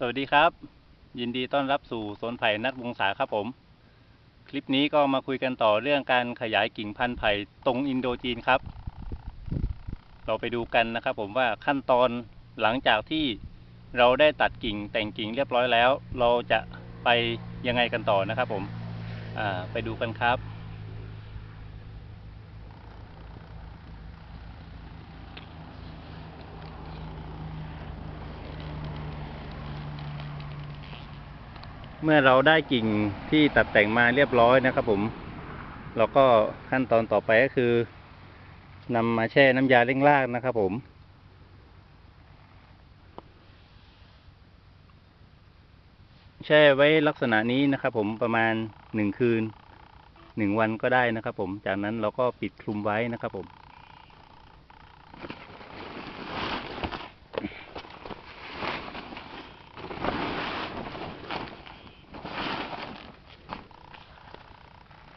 สวัสดีครับ ยินดีต้อนรับสู่สวนไผ่นักวงศาครับผม คลิปนี้ก็มาคุยกันต่อเรื่องการขยายกิ่งพันธุ์ไผ่ตรงอินโดจีนครับ เราไปดูกันนะครับผมว่าขั้นตอนหลังจากที่เราได้ตัดกิ่งแต่งกิ่งเรียบร้อยแล้ว เราจะไปยังไงกันต่อนะครับผมไปดูกันครับ เมื่อเราได้กิ่งที่ตัดแต่งมาเรียบร้อยนะครับ ผมแล้วก็ขั้นตอนต่อไปก็คือนำมาแช่น้ำยาเร่งรากนะครับ ผม แช่ไว้ลักษณะนี้นะครับ ผมประมาณหนึ่งคืนหนึ่งวันก็ได้นะครับ ผม จากนั้นเราก็ปิดคลุมไว้นะครับ ผม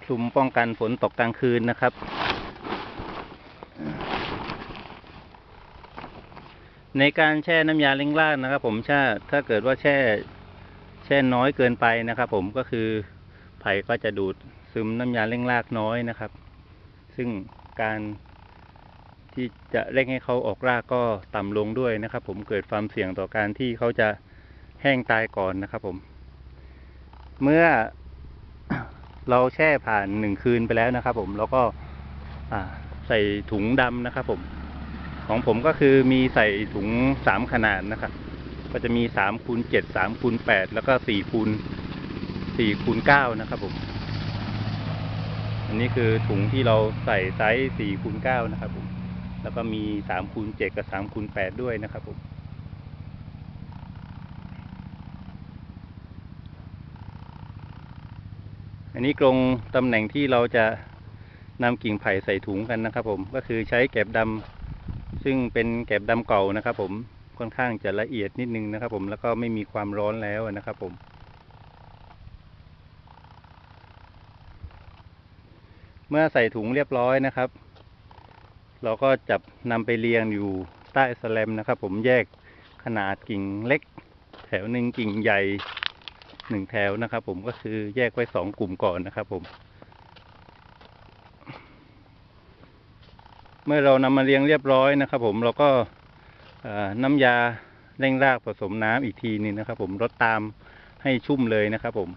คลุมป้องกันฝนตกกลางคืนนะครับ ในการแช่น้ำยาเล้งรากนะครับ ผมถ้าถ้าเกิดว่าแช่ แช่น้อยเกินไปนะครับ ผมก็คือไผ่ก็จะดูดซึมน้ำยาเร่งรากน้อยนะครับ ซึ่งการที่จะเร่งให้เขาออกรากก็ต่ำลงด้วยนะครับ ผมเกิดความเสี่ยงต่อการที่เขาจะแห้งตายก่อนนะครับ ผม เมื่อ เราแช่ผ่านหนึ่งคืนไปแล้วนะครับ ผมแล้วก็ใส่ถุงดำนะครับ ผม ของผมก็คือมีใส่ถุงสามขนาดนะครับ ก็จะมีสามคูณเจ็ดสามคูณแปดแล้วก็สี่คูณสี่คูณเก้านะครับผม อันนี้คือถุงที่เราใส่ไซส์สี่คูณเก้านะครับผม แล้วก็มีสามคูณเจ็ดกับสามคูณแปดด้วยนะครับผม อันนี้กรงตำแหน่งที่เราจะนำกิ่งไผ่ใส่ถุงกันนะครับ ผม ก็คือใช้แกบดำซึ่งเป็นแกบดำเก่านะครับ ผมค่อนข้างจะละเอียดนิดนึงนะครับ ผมแล้วก็ไม่มีความร้อนแล้วนะครับ ผม เมื่อใส่ถุงเรียบร้อยนะครับ เราก็จับนำไปเรียงอยู่ใต้สแลมนะครับ ผมแยกขนาดกิ่งเล็ก แถวหนึ่งกิ่งใหญ่ หนึ่งแถวนะครับ ผมก็คือแยกไว้สองกลุ่มก่อนนะครับ ผม เมื่อเรานำมาเรียงเรียบร้อยนะครับ ผมเราก็น้ำยาเร่งรากผสมน้ำอีกทีหนึงนะครับ ผมรดตามให้ชุ่มเลยนะครับ ผม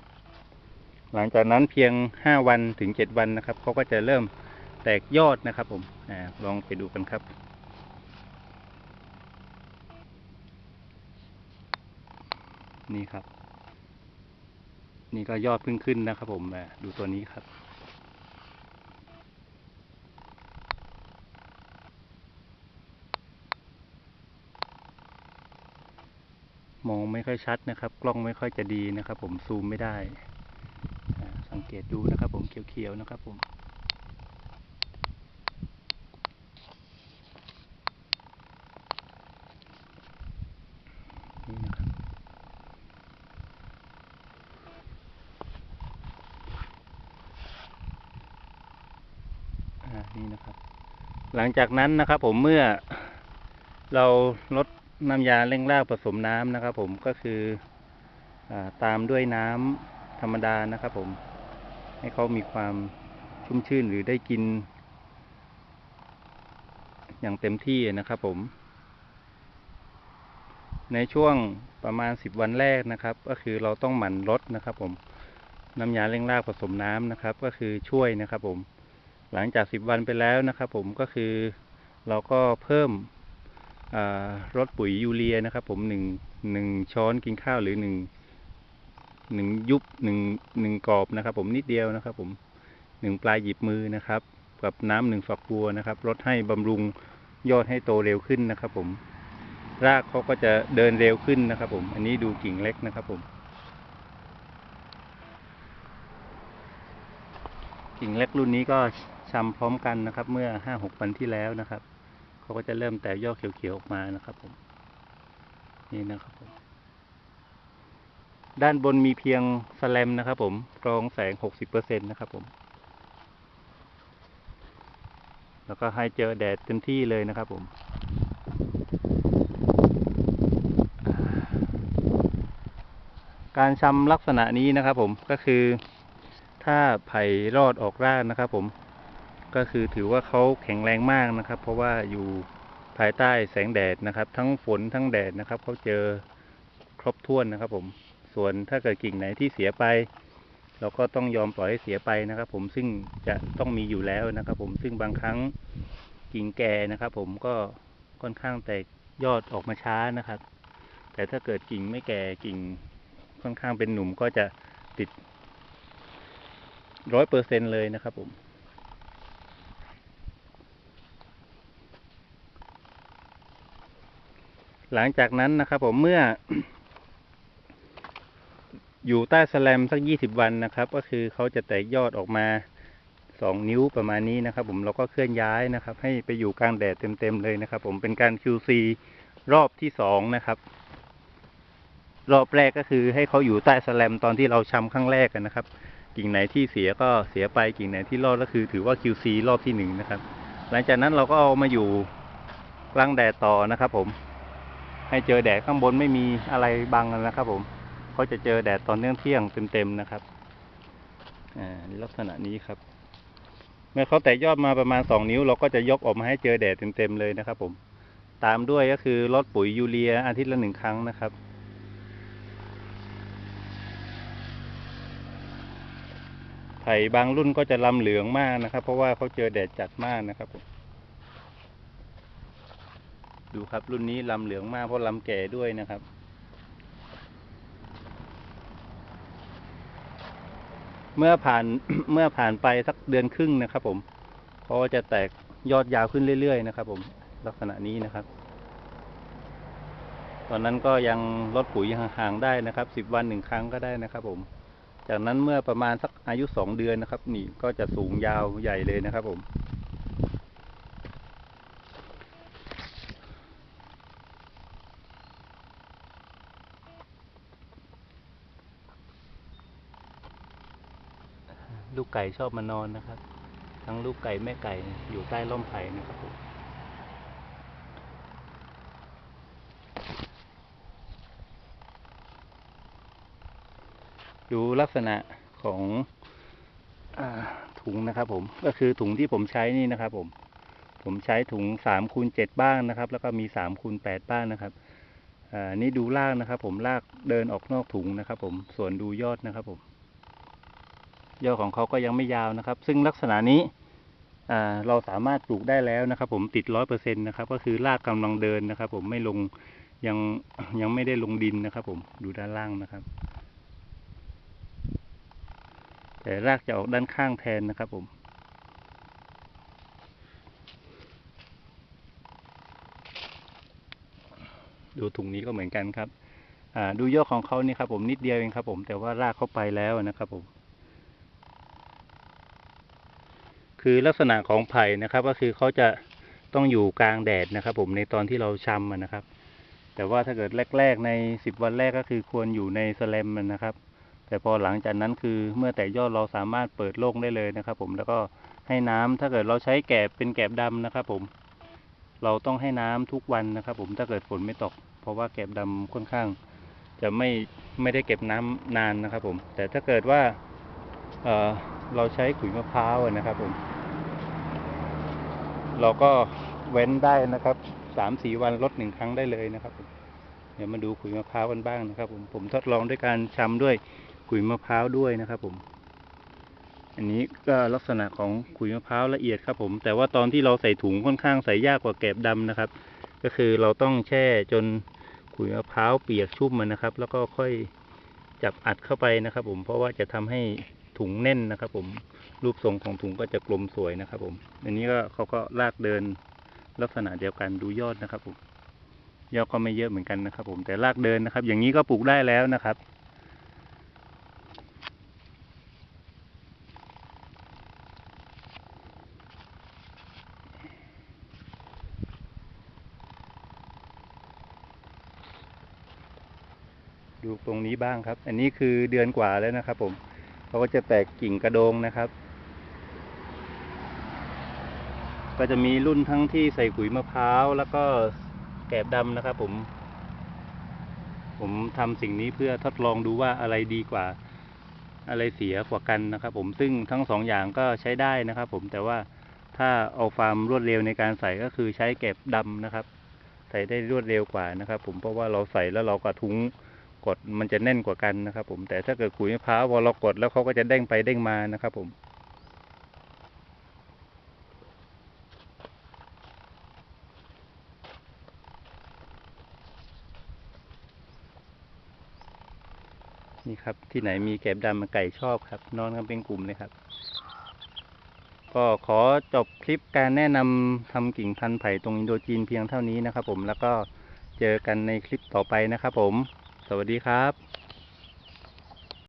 หลังจากนั้นเพียงห้าวันถึงเจ็ดวันนะครับเขาก็จะเริ่มแตกยอดนะครับ ผมอลองไปดูกันครับนี่ครับ นี่ก็ยอดพึ่งขึ้นนะครับผมดูตัวนี้ครับ มองไม่ค่อยชัดนะครับ กล้องไม่ค่อยจะดีนะครับ ผมซูมไม่ได้ สังเกตดูนะครับ ผมเขียวๆนะครับผมนี่นะครับนี่นะครับ หลังจากนั้นนะครับ ผมเมื่อเราลดน้ำยาเร่งรากผสมน้ำนะครับ ผมก็คืออตามด้วยน้ำธรรมดานะครับ ผมให้เขามีความชุ่มชื่นหรือได้กิน อย่างเต็มที่นะครับ ผม ในช่วงประมาณสิบวันแรกนะครับ ก็คือเราต้องหมั่นลดนะครับ ผมน้ำยาเร่งรากผสมน้ำนะครับ ก็คือช่วยนะครับ ผม หลังจากสิบวันไปแล้วนะครับ ผมก็คือเราก็เพิ่มรดปุ๋ยยูเรียนะครับ ผมหนึ่งหนึ่งช้อนกินข้าวหรือหนึ่งหนึ่งยุบหนึ่งหนึ่งกรอบนะครับ ผมนิดเดียวนะครับ ผมหนึ่งปลายหยิบมือนะครับ กับน้ำหนึ่งฝักบัวนะครับลดให้บำรุงยอดให้โตเร็วขึ้นนะครับ ผม รากเขาก็จะเดินเร็วขึ้นนะครับ ผม อันนี้ดูกิ่งเล็กนะครับ ผม กิ่งเล็กรุ่นนี้ก็ ชำพร้อมกันนะครับ เมื่อห้าหกวันที่แล้วนะครับเขาก็จะเริ่มแตกยอดเขียวๆออกมานะครับผมนี่นะครับผมด้านบนมีเพียงสแลมนะครับ ผมกรองแสงหกสิบเปอร์เซ็นตนะครับผม แล้วก็ให้เจอแดดเต็มที่เลยนะครับผมการชำลักษณะนี้นะครับผมก็คือ ถ้าไผ่รอดออกรากนะครับผม ก็คือถือว่าเขาแข็งแรงมากนะครับ เพราะว่าอยู่ภายใต้แสงแดดนะครับ ทั้งฝนทั้งแดดนะครับเขาเจอครบถ้วนนะครับ ผม ส่วนถ้าเกิดกิ่งไหนที่เสียไป เราก็ต้องยอมปล่อยให้เสียไปนะครับ ผมซึ่งจะต้องมีอยู่แล้วนะครับ ผมซึ่งบางครั้งกิ่งแก่นะครับ ผมก็ค่อนข้างแตกยอดออกมาช้านะครับ แต่ถ้าเกิดกิ่งไม่แก่กิ่งค่อนข้างเป็นหนุ่มก็จะติดร้อยเปอร์เซ็นเลยนะครับผม หลังจากนั้นนะครับผมเมื่อ อยู่ใต้แสแลมสักยี่สิบวันนะครับ ก็คือเขาจะแตกยอดออกมาสองนิ้วประมาณนี้นะครับ ผมเราก็เคลื่อนย้ายนะครับ ให้ไปอยู่กลางแดดเต็มๆเลยนะครับ ผมเป็นการ QC รอบที่สองนะครับ รอบแรกก็คือให้เขาอยู่ใต้แสแลมตอนที่เราชำครั้งแรกกันนะครับ กิ่งไหนที่เสียก็เสียไปกิ่งไหนที่รอดก็คือ ถือว่า QC รอบที่หนึ่งนะครับ หลังจากนั้นเราก็เอามาอยู่กลางแดดต่อนะครับ ผม ให้เจอแดดข้างบนไม่มีอะไรบังนะครับ ผมเขาจะเจอแดดตอนเนื่องเที่ยงเต็มๆนะครับอ่าลักษณะนี้ครับ เมื่อเขาแตกยอดมาประมาณสองนิ้ว เราก็จะยกออกมาให้เจอแดดเต็มๆเลยนะครับ ผม ตามด้วยก็คือลดปุ๋ยยูเรียอาทิตย์ละหนึ่งครั้งนะครับไผ่บางรุ่นก็จะลำเหลืองมากนะครับ เพราะว่าเขาเจอแดดจัดมากนะครับผม ดูครับรุ่นนี้ลำเหลืองมากเพราะลำแก่ด้วยนะครับ เมื่อผ่านเมื่อผ่านไปสักเดือนครึ่งนะครับผมเขาจะแตกยอดยาวขึ้นเรื่อยๆนะครับ ผมลักษณะนี้นะครับ ตอนนั้นก็ยังลดปุ๋ยห่างๆได้นะครับสิบวันหนึ่งครั้งก็ได้นะครับ ผม จากนั้นเมื่อประมาณสักอายุสองเดือนนะครับ นี่ก็จะสูงยาวใหญ่เลยนะครับ ผม ไก่ชอบมานอนนะครับ ทั้งลูกไก่แม่ไก่อยู่ใต้ร่มไผ่นะครับผมดูลักษณะของอถุงนะครับ ผมก็คือถุงที่ผมใช้นี่นะครับ ผม ผมใช้ถุงสามคูณเจ็ดบ้างนะครับ แล้วก็มีสามคูณแปดบ้างนะครับอ่านี่ดูรากนะครับ ผมรากเดินออกนอกถุงนะครับ ผมส่วนดูยอดนะครับ ผม ยอดของเขาก็ยังไม่ยาวนะครับ ซึ่งลักษณะนี้เราสามารถปลูกได้แล้วนะครับ ผมติดร้อยเปอร์เซ็นต์นะครับ ก็คือรากกำลังเดินนะครับ ผมไม่ลงยังยังไม่ได้ลงดินนะครับ ผมดูด้านล่างนะครับ แต่รากจะออกด้านข้างแทนนะครับ ผมดูถุงนี้ก็เหมือนกันครับ อ่า ดูยอดของเขานี่ครับผมนิดเดียวเองครับผมแต่ว่ารากเข้าไปแล้วนะครับผม คือลักษณะของไผ่นะครับ ก็คือเขาจะต้องอยู่กลางแดดนะครับ ผมในตอนที่เราชำนะครับ แต่ว่าถ้าเกิดแรก ๆ ในสิบวันแรกก็คือควรอยู่ในสแลมมันนะครับ แต่พอหลังจากนั้นคือเมื่อแต่ยอดเราสามารถเปิดโล่งได้เลยนะครับ ผมแล้วก็ให้น้ำถ้าเกิดเราใช้แกบเป็นแกบดำนะครับ ผม เราต้องให้น้ำทุกวันนะครับ ผมถ้าเกิดฝนไม่ตก เพราะว่าแกบดำค่อนข้าง จะไม่ไม่ได้เก็บน้ำนานนะครับ ผม แต่ถ้าเกิดว่าเเราใช้ขุยมะพร้าวนะครับ ผม เราก็เว้นได้นะครับสามสี่วันลดหนึ่งครั้งได้เลยนะครับ เดี๋ยวมาดูขุยมะพร้าวกันบ้างนะครับ ผมผมทดลองด้วยการชำด้วยขุยมะพร้าวด้วยนะครับ ผม อันนี้ก็ลักษณะของขุยมะพร้าวละเอียดครับ ผม แต่ว่าตอนที่เราใส่ถุงค่อนข้างใส่ยากกว่าแกบดำนะครับ ก็คือเราต้องแช่จนขุยมะพร้าวเปียกชุ่มมันนะครับ แล้วก็ค่อยจับอัดเข้าไปนะครับ ผมเพราะว่าจะทำให้ถุงแน่นนะครับ ผม รูปทรงของถุงก็จะกลมสวยนะครับ ผม อันนี้ก็เขาก็ลากเดินลักษณะเดียวกันดูยอดนะครับ ผมยอดก็ไม่เยอะเหมือนกันนะครับ ผมแต่ลากเดินนะครับ อย่างนี้ก็ปลูกได้แล้วนะครับ ดูตรงนี้บ้างครับ อันนี้คือเดือนกว่าแล้วนะครับ ผมเขาก็จะแตกกิ่งกระโดงนะครับ ก็จะมีรุ่นทั้งที่ใส่ขุยมะพร้าวแล้วก็แกบดำนะครับผม ผมทำสิ่งนี้เพื่อทดลองดูว่าอะไรดีกว่า อะไรเสียกว่ากันนะครับผมซึ่งทั้งสองอย่างก็ใช้ได้นะครับผมแต่ว่าถ้าเอาความรวดเร็วในการใส่ก็คือใช้เก็บดำนะครับ ใส่ได้รวดเร็วกว่านะครับ ผมเพราะว่าเราใส่แล้วเรากระทุ้งกดมันจะแน่นกว่ากันนะครับ ผมแต่ถ้าเกิดขุยมะพร้าวพอเรากดแล้วเขาก็จะเด้งไปเด้งมานะครับ ผม นี่ครับ ที่ไหนมีแกบดำไก่ชอบครับ นอนกันเป็นกลุ่มเลยครับ ก็ขอจบคลิปการแนะนำทำกิ่งพันธุ์ไผ่ตรงอินโดจีนเพียงเท่านี้นะครับ ผมแล้วก็เจอกันในคลิปต่อไปนะครับ ผม สวัสดีครับ